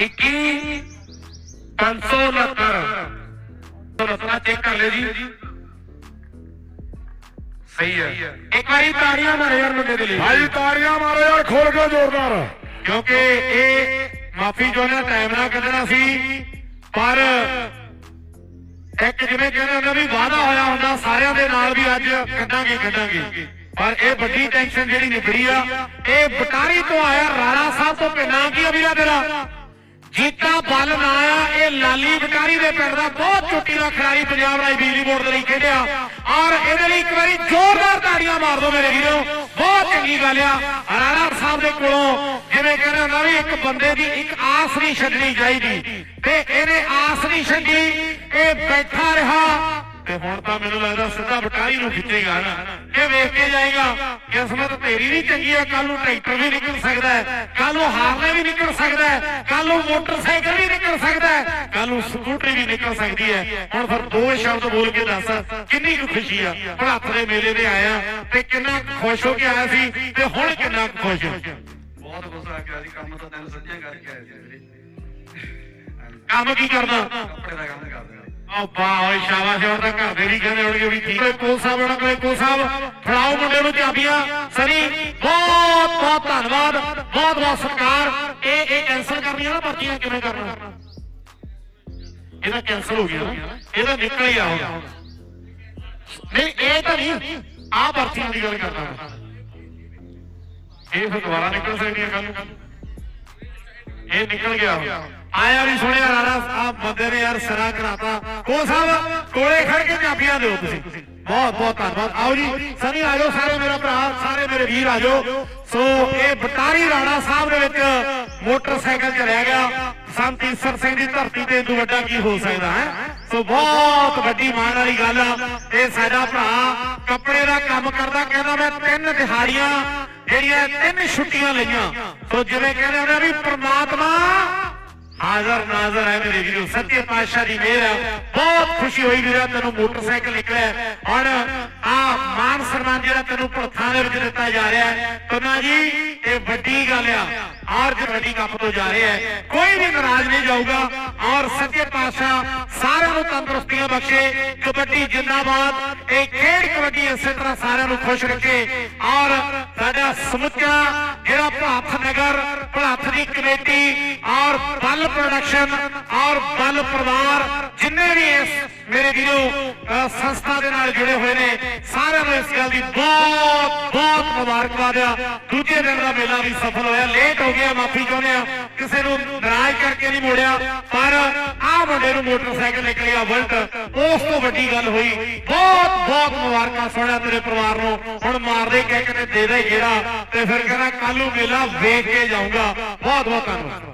ਇੱਕੀ 569 ਸੋਨਾ ਚੈੱਕ ਕਰ ਲਿਓ ਜੀ। ਸਹੀ ਹੈ। ਇੱਕ ਵਾਰੀ ਤਾੜੀਆਂ ਮਾਰੋ ਯਾਰ ਮੁੰਡੇ ਦੇ ਲਈ। ਭਾਈ ਤਾੜੀਆਂ ਮਾਰੋ ਯਾਰ ਖੋਲ ਕੇ ਜ਼ੋਰਦਾਰ। ਕਿਉਂਕਿ ਇਹ ਮਾਫੀ ਚਾਹੁੰਦਾ ਟਾਈਮ ਨਾਲ ਕੱਢਣਾ ਸੀ। ਪਰ ਇੱਕ ਜਿਵੇਂ ਕਹਿੰਦੇ ਹੁੰਦਾ ਵੀ ਵਾਅਦਾ ਹੋਇਆ ਹੁੰਦਾ, ਸਾਰਿਆਂ ਦੇ ਨਾਲ ਵੀ ਅੱਜ ਕੱਢਾਂਗੇ ਕੱਢਾਂਗੇ। ਪਰ ਇਹ ਵੱਡੀ ਟੈਨਸ਼ਨ ਜਿਹੜੀ ਨਿਬੜੀ ਆ, ਇਹ ਬਟਾਰੀ ਤੋਂ ਆਇਆ ਰਾਣਾ ਸਾਹਿਬ ਤੋਂ ਪਿੰਨਾ ਕੀ ਆ ਵੀਰਾ ਤੇਰਾ? ਜੀਤਾ ਬਲ ਨਾ ਆ, ਇਹ ਲਾਲੀ ਬਟਾਰੀ ਦੇ ਪਿੰਡ ਦਾ ਬਹੁਤ ਚੁੱਟੀ ਦਾ ਖਿਡਾਰੀ ਪੰਜਾਬ ਰਾਜ ਬਿਜਲੀ ਬੋਰਡ ਦੇ ਲਈ ਖੇਡਿਆ। ਔਰ ਇਹਦੇ ਲਈ ਇੱਕ ਵਾਰੀ ਜ਼ੋਰਦਾਰ ਤਾੜੀਆਂ ਮਾਰ ਦਿਓ ਮੇਰੇ ਵੀਰੋ, ਬਹੁਤ ਚੰਗੀ ਗੱਲ ਆ। ਰਾਣਾ ਸਾਹਿਬ ਦੇ ਕੋਲੋਂ ਜਿਵੇਂ ਬੰਦੇ ਦੀ ਇੱਕ ਆਸ ਨਹੀਂ ਛੱਡਣੀ ਚਾਹੀਦੀ ਤੇ ਇਹਨੇ ਆਸ ਨਹੀਂ ਛੱਡੀ, ਇਹ ਬੈਠਾ ਰਿਹਾ ਤੇ ਹੁਣ ਤਾਂ ਮੈਨੂੰ ਲੱਗਦਾ ਸਿੱਧਾ ਬਟਾਰੀ ਨੂੰ ਖਿੱਚੇਗਾ ਨਾ। ਇਹ ਵੇਖ ਕੇ ਜਾਏਗਾ, ਕਿਸਮਤ ਤੇਰੀ ਵੀ ਚੰਗੀ ਹੈ ਕੱਲ ਨੂੰ ਟਰੈਕਟਰ ਵੀ ਨਿਕਲ ਸਕਦਾ ਹੈ ਕੱਲ ਨੂੰ ਹਾਰਲੇ ਵੀ ਨਿਕਲ ਸਕਦਾ ਹੈ ਕੱਲ ਨੂੰ ਮੋਟਰਸਾਈਕਲ ਵੀ ਨਿਕਲ ਸਕਦਾ ਹੈ ਕੱਲ ਨੂੰ ਸਕੂਟਰੀ ਵੀ ਨਿਕਲ ਸਕਦੀ ਹੈ। ਹੁਣ ਫਿਰ ਦੋ ਸ਼ਬਦ ਬੋਲ ਕੇ ਦੱਸ, ਕਿੰਨੀ ਕੁ ਖੁਸ਼ੀ ਆ ਭੜੱਥ ਦੇ ਮੇਲੇ ਤੇ ਆਇਆ ਤੇ ਕਿੰਨਾ ਖੁਸ਼ ਹੋ ਕੇ ਆਇਆ ਸੀ ਤੇ ਹੁਣ ਕਿੰਨਾ ਖੁਸ਼ ਹੋ ਬਹੁਤ ਗੁੱਸਾ ਆ ਗਿਆ ਜੀ ਕੰਮ ਤਾਂ ਤੈਨੂੰ ਸੱਜਿਆ ਕਰਕੇ ਆਏ ਸੀ ਵੀਰੇ ਕੰਮ ਕੀ ਕਰਦਾ? ਕੱਪੜੇ ਦਾ ਕੰਮ ਕਰਦੇ। ਆ ਵਾਹ ਓਏ ਸ਼ਾਬਾਸ਼ ਤਾਂ ਘਰ ਦੇ ਵੀ ਕਹਿੰਦੇ ਹੋਣਗੇ ਵੀ ਠੀਕ ਹੈ ਕੋਲ ਸਾਹਿਬ ਉਹਨਾਂ ਕੋਲੇ ਕੋਲ ਸਾਹਿਬ। ਫੜਾਓ ਮੁੰਡੇ ਨੂੰ ਚਾਬੀਆਂ। ਸਨੀ ਬਹੁਤ ਬਹੁਤ ਧੰਨਵਾਦ। ਬਹੁਤ ਬਹੁਤ ਸਤਿਕਾਰ। ਇਹ ਇਹ ਕੈਨਸਲ ਕਰਨੀਆਂ ਨਾ ਪਰਚੀਆਂ ਕਿਵੇਂ ਕਰਨਾ? ਇਹਦਾ ਕੈਨਸਲ ਹੋ ਗਿਆ ਨਾ। ਇਹਦਾ ਨਿਕਲ ਹੀ ਆ ਹੁਣ। ਨਹੀਂ ਇਹ ਤਾਂ ਨਹੀਂ ਆ ਪਰਚੀਆਂ ਦੀ ਗੱਲ ਕਰਦਾ ਇਹ ਫਿਰ ਦੁਬਾਰਾ ਨਿਕਲ ਸਕਦੀਆਂ ਕੱਲ ਇਹ ਨਿਕਲ ਗਿਆ ਆਇਆ ਵੀ ਸੁਣਿਆ ਰਾਣਾ ਸਾਹਿਬ ਬੰਦੇ ਨੇ ਯਾਰ ਸਿਰਾ ਕਰਾਤਾ। ਕੋ ਸਾਹਿਬ, ਕੋਲੇ ਖੜ ਕੇ ਚਾਬੀਆਂ ਦਿਓ ਤੁਸੀਂ। ਬਹੁਤ ਬਹੁਤ ਧੰਨਵਾਦ। ਆਓ ਜੀ, ਸਨੀ ਆ ਜਾਓ ਸਾਰੇ ਮੇਰਾ ਭਰਾ, ਸਾਰੇ ਮੇਰੇ ਵੀਰ ਆ ਜਾਓ। ਸੋ ਇਹ ਬਟਾਰੀ ਰਾਣਾ ਸਾਹਿਬ ਦੇ ਵਿੱਚ ਮੋਟਰਸਾਈਕਲ ਚ ਰਹਿ ਗਿਆ। ਸੰਤ ਈਸਰ ਸਿੰਘ ਦੀ ਧਰਤੀ ਤੇ ਇਦੋਂ ਵੱਡਾ ਕੀ ਹੋ ਸਕਦਾ, ਹੈ? ਸੋ ਬਹੁਤ ਵੱਡੀ ਮਾਣ ਵਾਲੀ ਗੱਲ ਆ। ਇਹ ਸਾਡਾ ਭਰਾ ਕੱਪੜੇ ਦਾ ਕੰਮ ਕਰਦਾ, ਕਹਿੰਦਾ ਮੈਂ ਤਿੰਨ ਦਿਹਾੜੀਆਂ ਜਿਹੜੀਆਂ ਤਿੰਨ ਛੁੱਟੀਆਂ ਲਈਆਂ। ਸੋ ਜਿਵੇਂ ਕਹਿੰਦੇ ਹੁੰਦੇ ਵੀ ਪ੍ਰਮਾਤਮਾ ਹਾਜ਼ਰ ਨਾਜ਼ਰ ਹੈ ਮੇਰੇ ਵੀਰੋ ਸੱਚੇ ਪਾਤਸ਼ਾਹ ਦੀ ਮਿਹਰ ਹੈ ਬਹੁਤ ਖੁਸ਼ੀ ਹੋਈ ਵੀਰਾ ਤੈਨੂੰ ਮੋਟਰਸਾਈਕਲ ਨਿਕਲਿਆ ਹੁਣ ਆ ਮਾਨ ਸਨਮਾਨ ਜਿਹੜਾ ਤੈਨੂੰ ਭੜਥਾਂ ਦੇ ਵਿੱਚ ਦਿੱਤਾ ਜਾ ਰਿਹਾ ਹੈ ਤੁਨਾ ਜੀ ਇਹ ਵੱਡੀ ਗੱਲ ਆ ਔਰ ਜੋ ਵੱਡੀ ਕੱਪ ਤੋਂ ਜਾ ਰਿਹਾ ਹੈ ਕੋਈ ਵੀ ਨਾਰਾਜ਼ ਨਹੀਂ ਜਾਊਗਾ ਔਰ ਸੱਚੇ ਪਾਤਸ਼ਾਹ ਸਾਰਿਆਂ ਨੂੰ ਤੰਦਰੁਸਤੀਆਂ ਬਖਸ਼ੇ ਕਬੱਡੀ ਜਿੰਦਾਬਾਦ ਇਹ ਖੇਡ ਕਬੱਡੀ ਇਸੇ ਤਰ੍ਹਾਂ ਸਾਰਿਆਂ ਨੂੰ ਖੁਸ਼ ਰੱਖੇ ਔਰ ਸਾਡਾ ਸਮੁੱਚਾ ਜਿਹੜਾ ਭਲਾਥ ਨਗਰ ਭਲਾਥ ਕਮੇਟੀ ਔਰ ਬਲ ਪ੍ਰੋਡਕਸ਼ਨ ਔਰ ਬਲ ਪਰਿਵਾਰ ਜਿੰਨੇ ਵੀ ਇਸ ਮੇਰੇ ਵੀਰੋ ਸੰਸਥਾ ਦੇ ਨਾਲ ਜੁੜੇ ਹੋਏ ਨੇ, ਸਾਰਿਆਂ ਨੂੰ ਇਸ ਗੱਲ ਦੀ ਬਹੁਤ ਬਹੁਤ ਮੁਬਾਰਕਬਾਦ ਆ। ਦੂਜੇ ਦਿਨ ਦਾ ਮੇਲਾ ਵੀ ਸਫਲ ਹੋਇਆ। ਲੇਟ ਹੋ ਗਿਆ, ਮਾਫੀ ਚਾਹੁੰਦੇ ਆ। ਕਿਸੇ ਨੂੰ ਨਾਰਾਜ਼ ਕਰਕੇ ਨਹੀਂ ਮੋੜਿਆ, ਪਰ ਆਹ ਮੁੰਡੇ ਨੂੰ ਮੋਟਰਸਾਈਕਲ ਨਿਕਲਿਆ ਵਲਟ। ਉਸ ਤੋਂ ਵੱਡੀ ਗੱਲ ਹੋਈ, ਬਹੁਤ ਬਹੁਤ ਮੁਬਾਰਕਾਂ ਸੋਹਣਾ ਤੇਰੇ ਪਰਿਵਾਰ ਨੂੰ। ਹੁਣ ਮਾਰਦੇ ਕਹਿ ਕੇ ਦੇ ਦੇ ਜਿਹੜਾ ਤੇ ਫਿਰ ਕਹਿੰਦਾ ਕੱਲ ਨੂੰ ਮੇਲਾ ਵੇਖ ਕੇ ਜਾਊਂਗਾ। ਬਹੁਤ ਬਹੁਤ ਧੰਨਵਾਦ।